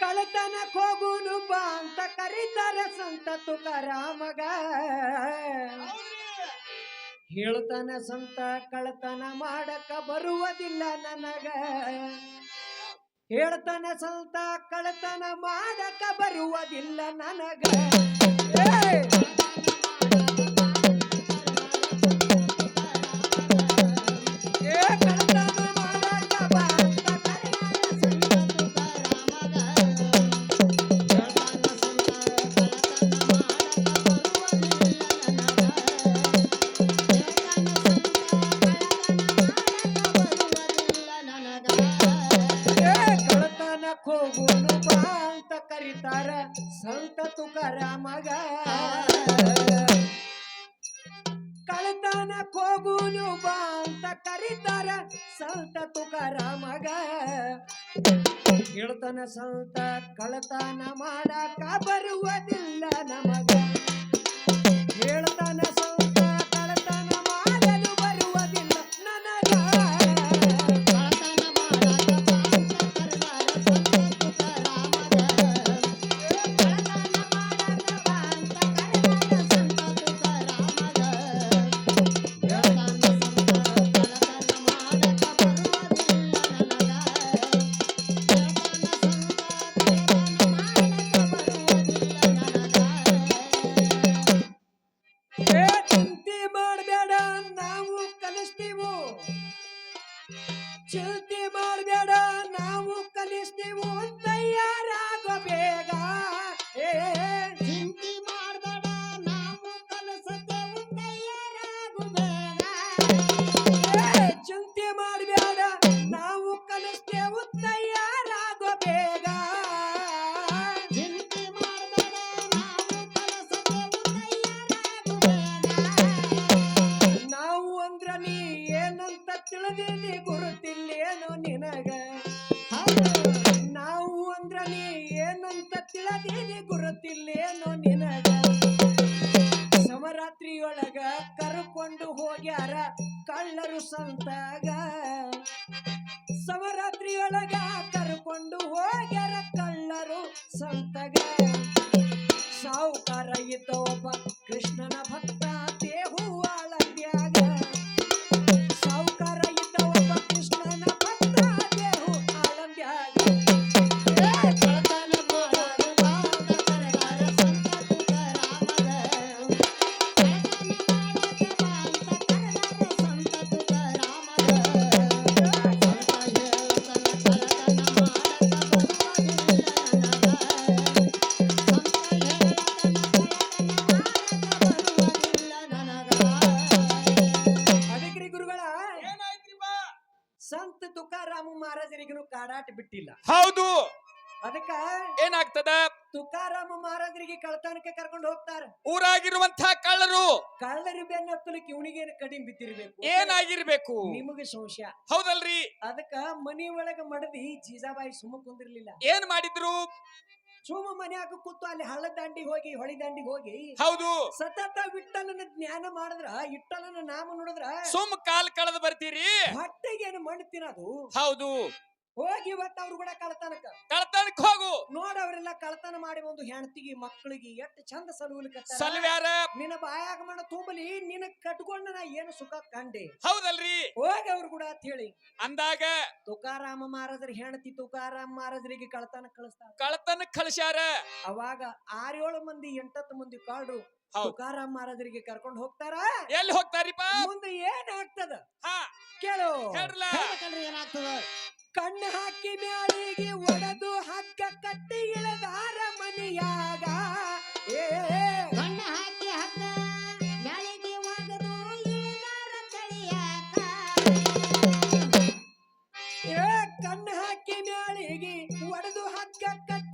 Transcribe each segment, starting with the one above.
ಕಳತನಕ್ ಹೋಗುನು ಬಾ ಅಂತ ಕರೀತಾರ ಸಂತ ತುಕಾರಾಮಗ. ಹೇಳ್ತಾನೆ ಸಂತ, ಕಳತನ ಮಾಡಕ ಬರುವುದಿಲ್ಲ ನನಗ. ಹೇಳ್ತಾನೆ ಸಂತ, ಕಳತನ ಮಾಡಕ ಬರುವುದಿಲ್ಲ ನನಗ. ಹೋಗುನು ಬಾ ಅಂತ ಕರೀತಾರ. ಸಂತ ತುಕಾರಾಮಗ ಹೇಳ್ತಾನ ಸಂತ ಕಳತನ ಮಾಡಕ ಬರುವುದಿಲ್ಲ ನಮಗ. ಹೇಳ್ತಾನ ಚಿಂತೆ ಮಾಡಬೇಡ, ನಾವು ಕಲಿಸ್ತೀವು ತಯಾರಾಗೋ ಬೇಗ ಏ ಚಿಂತೆ ಮಾಡಬೇಡ, ನಾವು ಕಲಸತೇವು ತಯಾರಾಗೋ ಬೇಗ ಚಿಂತೆ ಮಾಡಬೇಡ, ನಾವು ಕಲಿಸ್ತೇವು ತಯಾರಾಗೋ ಬೇಗ ಚಿಂತೆ ಮಾಡಬೇಡ, ನಾವು ಕಲಸತೇವು ತಯಾರಾಗೋ ಬೇಗ ನಾವು ಅಂದ್ರ ನೀ ಏನಂತ ತಿಳಿದೀನಿ ಗುರುತಿಲ್ಲೇನು ನಿನಗ? ನಾವು ಅಂದ್ರ ನೀ ಏನಂತ ತಿಳದೇನೆ ಗುರುತಿಲ್ಲೇನೋ ನಿನಗ? ಸಮರಾತ್ರಿಯೊಳಗ ಕರ್ಕೊಂಡು ಹೋಗ್ಯಾರ ಕಳ್ಳರು ಸಂತಾಗ. ಸಮರಾತ್ರಿಯೊಳಗ ಕರ್ಕೊಂಡು ಹೋಗ್ಯಾರ ಕಳ್ಳರು ಸಂತಗ. ಸಾವುಕಾರ ಇದ್ದ ಒಬ್ಬ ತುಕಾರಾಮ ಮಹಾರಾಜರಿಗೆ ಕಳ್ತನಕ್ಕೆ ಕರ್ಕೊಂಡು ಹೋಗ್ತಾರ. ಊರಾಗಿರುವಂತ ಕಳ್ಳರು ಕಳ್ಳರು ಬೆನ್ನತ್ತಲಿಕ್ಕೆ ಇವನಿಗೇನು ಕಡಿಮೆ ಬಿದ್ದಿರ್ಬೇಕು? ಏನಾಗಿರ್ಬೇಕು? ನಿಮಗೆ ಸಂಶಯ. ಹೌದಲ್ರಿ? ಅದಕ್ಕ ಮನಿ ಒಳಗ ಮಡದಿ ಜೀಜಾಬಾಯಿ ಸುಮ್ಮ ಕುಂದಿರ್ಲಿಲ್ಲ. ಏನ್ ಮಾಡಿದ್ರು? ಸುಮ್ಮ ಮನ್ಯಾಗ ಕೂತು ಅಲ್ಲಿ ಹಳ್ಳ ದಾಂಡಿ ಹೋಗಿ ಹೊಳಿ ದಾಂಡಿ ಹೋಗಿ ಹೌದು. ಸತತ ವಿಠಲನ ಜ್ಞಾನ ಮಾಡಿದ್ರ ಇಟ್ಟಲನ ನಾಮ ನೋಡಿದ್ರ ಸುಮ್ ಕಾಲ್ ಕಳೆದು ಬರ್ತೀರಿ? ಹೊಟ್ಟೆಗೆ ಏನು ಮಣ್ಣು ತಿನ್ನೋದು? ಹೌದು. ಹೋಗಿ ಇವತ್ತ ಅವ್ರು ಕೂಡ ಕಳ್ತನಕ ಕಳ್ತನಕ್ ಹೋಗು. ನೋಡ ಅವರೆಲ್ಲ ಕಳ್ತನ ಮಾಡಿ ಒಂದು ಹೆಣ್ತಿಗೆ ಮಕ್ಕಳಿಗೆ ಎಷ್ಟು ಚಂದ ಸಲುವಲಿಕ ಸಲುವ್ಯಾರ ನಿನ್ನ ಬಾಯಾಗ ಮಣ್ಣ ತುಂಬಲಿ ನಿನ್ನ ಕಟ್ಕೊಂಡ ನಾ ಏನು ಸುಖ ಕಂಡೆ? ಹೌದಲ್ರಿ. ಹೋಗಿ ಅವ್ರು ಕೂಡ ಅಂತ ಹೇಳಿ. ಅಂದಾಗ ತುಕಾರಾಮ ಮಹಾರಾಜರ ಹೆಂಡತಿ ತುಕಾರಾಮ ಮಹಾರಾಜರಿಗೆ ಕಳ್ತನ ಕಳಿಸ್ತಾರ. ಕಳ್ತನ ಕಳಿಸ್ಯಾರ? ಅವಾಗ ಆರೇಳು ಮಂದಿ ಎಂಟತ್ತು ಮಂದಿ ಕಾಡು ತುಕಾರಾಮ ಮಹಾರಾಜರಿಗೆ ಕರ್ಕೊಂಡು ಹೋಗ್ತಾರ? ಎಲ್ಲಿ ಹೋಗ್ತಾರಿಪ್ಪ? ಮುಂದೆ ಏನ್ ಆಗ್ತದ? ಹಾ. ಕೇಳು. ಏನಾಗ್ತದ? ಕಣ್ಣು ಹಾಕಿ ಮ್ಯಾಲಿಗೆ ಒಡೆದು ಹಗ್ಗ ಕಟ್ಟಿ ಇಳದಾರ ಮನೆಯಾಗ ಏ ಕಣ್ಣು ಹಾಕಿ ಹಗ್ಗ ಮ್ಯಾಳಿಗೆ ಒಡೆದು ಇಳದಾರ ತಳಿಯಾಕ ಏ ಕಣ್ಣು ಹಾಕಿ ಮ್ಯಾಲಿಗೆ ಒಡೆದು ಹಗ್ಗ ಕಟ್ಟಿ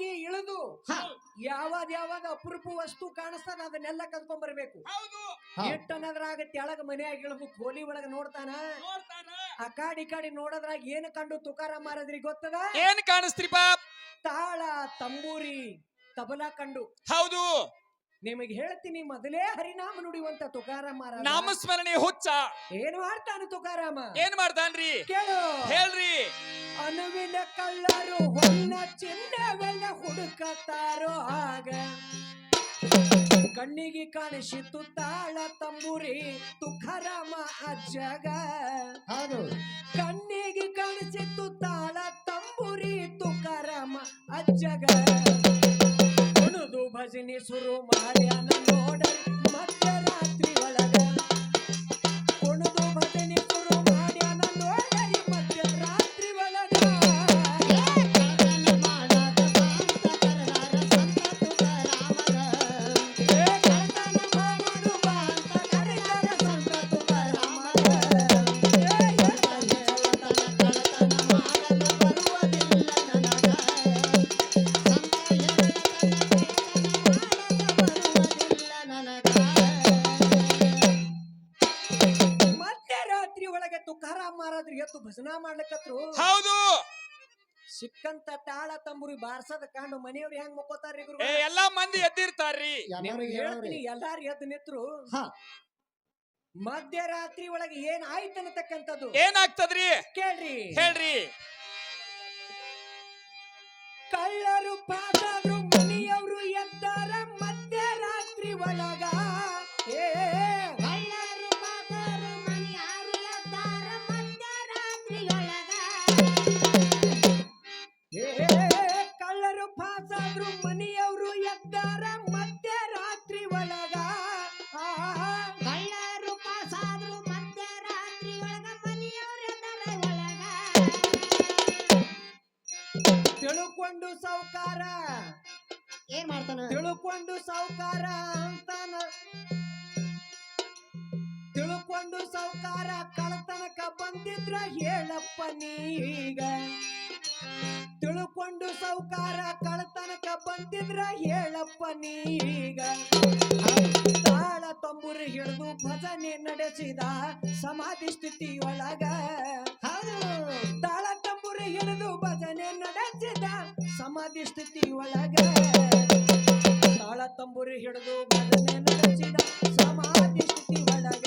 ಹೋಗಿ ಇಳಿದು ಯಾವಾಗ ಯಾವ್ದ್ ಯಾವ್ದ್ ಅಪರೂಪ ವಸ್ತು ಕಾಣಿಸ್ತಾನ ಅದನ್ನೆಲ್ಲ ಕದ್ಕೊಂಡ್ ಬರ್ಬೇಕು ಹೌದು. ಆಗತ್ತೆ ಒಳಗ ಅನ್ನೋದ್ರಾಗ ತೆಳಗ ಮನ್ಯಾಗ ಇಳಿದು ಕೋಲಿ ಒಳಗ ನೋಡ್ತಾನ? ಆ ಕಾಡಿ ಕಾಡಿ ನೋಡೋದ್ರಾಗ ಏನ್ ಕಂಡು ತುಕಾರ ಮಾರದ್ರಿ ಗೊತ್ತದ? ಏನ್ ಕಾಣಿಸ್ತ್ರಿಪ ತಾಳ ತಂಬೂರಿ ತಬಲಾ ಕಂಡು. ಹೌದು. ನಿಮಗೆ ಹೇಳ್ತೀನಿ ಮೊದಲೇ ಹರಿನಾಮ ನುಡಿಯುವಂತ ತುಕಾರಾಮ ನಾಮಸ್ಮರಣೆ ಹುಚ್ಚ. ಏನ್ ಮಾಡ್ತಾನ ತುಕಾರಾಮ? ಏನ್ ಮಾಡ್ತಾನ್ರಿ? ಕೇಳು. ಅನುವಿನ ಕಳ್ಳರು ಹೊನ್ನ ಚಿನ್ನವೆಲ್ಲ ಹುಡುಕತಾರೋ ಆಗ ಕಣ್ಣಿಗೆ ಕಾಣಿಸಿತು ತಾಳ ತಂಬುರಿ ತುಖರಾಮ ಅಜ್ಜಗ. ಹೌದು. ಕಣ್ಣಿಗೆ ಕಾಣಿಸಿತು ತಾಳ ತಂಬುರಿ ತುಖರಾಮ ಅಜ್ಜಗ. ಕುಣಿದು ಭಜನೆ ಶುರು ಮಾಡ್ಯಾನ ನೋಡ ಮಧ್ಯರಾತ್ರಿ. ಭಜನಾ ಮಾಡ್ಲಿಕ್ಕತ್ರು ಹೌದು. ಸಿಕ್ಕಂತ ತಾಳ ತಂಬುರಿ ಬಾರ್ಸದ ಕಾಂಡು ಮನೆಯವ್ರು ಹೆಂಗ್ ಮುಕ್ಕೋತಾರ್ರಿ ಗುರು ಏ ಎಲ್ಲಾ ಮಂದಿ ಎದ್ದಿರ್ತಾರ್ರಿ. ಹೇಳ್ತೀನಿ ಎಲ್ಲಾರು ಎದ್ದು ನಿತ್ರು. ಹ. ಮಧ್ಯರಾತ್ರಿ ಒಳಗೆ ಏನ್ ಆಯ್ತು ಅನ್ನತಕ್ಕಂಥದ್ದು? ಏನಾಗ್ತದ್ರಿ? ಕೇಳ್ರಿ. ಹೇಳ್ರಿ. ಕಳ್ಳರು ಪಾಪರು ಮನೆಯವರು ಎದ್ದಾರ ಮಧ್ಯರಾತ್ರಿ ಒಳಗ. ತಿಳ್ಕೊಂಡು ಸಾವುಕಾರ ಅಂತಾನ. ತಿಳ್ಕೊಂಡು ಸಾವುಕಾರ ಕಳತನಕ ಬಂದಿದ್ರ ಹೇಳಪ್ಪ ನೀಗ. ತಿಳ್ಕೊಂಡು ಸಾವುಕಾರ ಕಳತನಕ ಬಂದಿದ್ರ ಹೇಳಪ್ಪ ನೀಗ. ತಾಳ ತಂಬುರಿ ಹಿಡಿದು ಭಜನೆ ನಡೆಸಿದ ಸಮಾಧಿ ಸ್ಥಿತಿ ಒಳಗ ಹೌದು. ತಾಳ ತಂಬುರಿ ಹಿಡಿದು ಭಜನೆ ನಡೆಸಿದ ಸಮಾಧಿ ಸ್ಥಿತಿ ಒಳಗ ತಾಳ ತಂಬುರಿ ಹಿಡಿದು ಭಜನೆ ನಡೆಸಿದ ಸಮಾಧಿ ಸ್ಥಿತಿ ಒಳಗ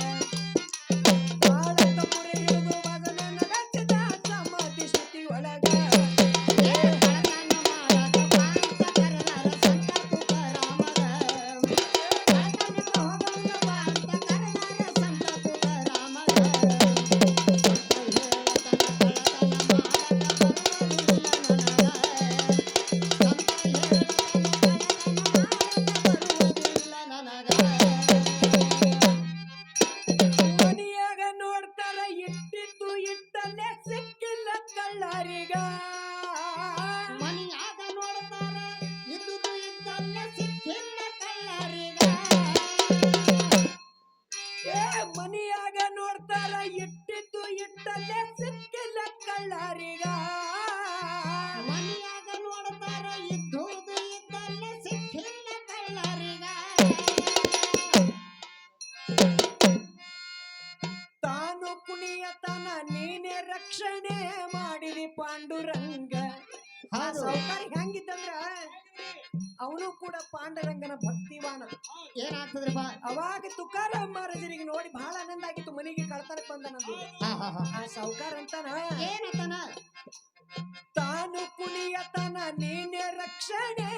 తాను పుణ్యతన నేనే రక్షణే.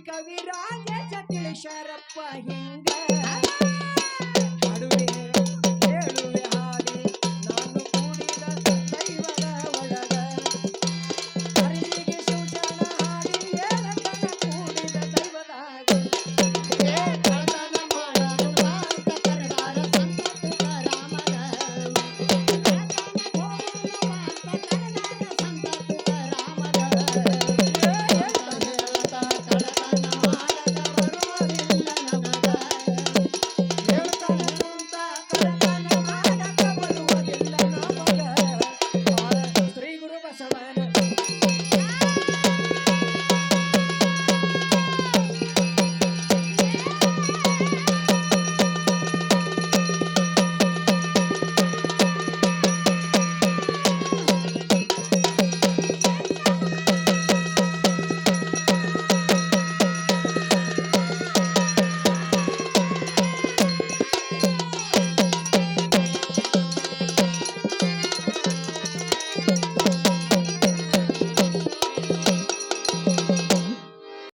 ಇಳೆಯಳು ಒಂದೇ ವಾಡಿ ಶ್ರೀ ಕವಿ ರಾಜೇಶ ತಿಳಿಸ್ಯಾರಪ್ಪ ಹಿಂಗ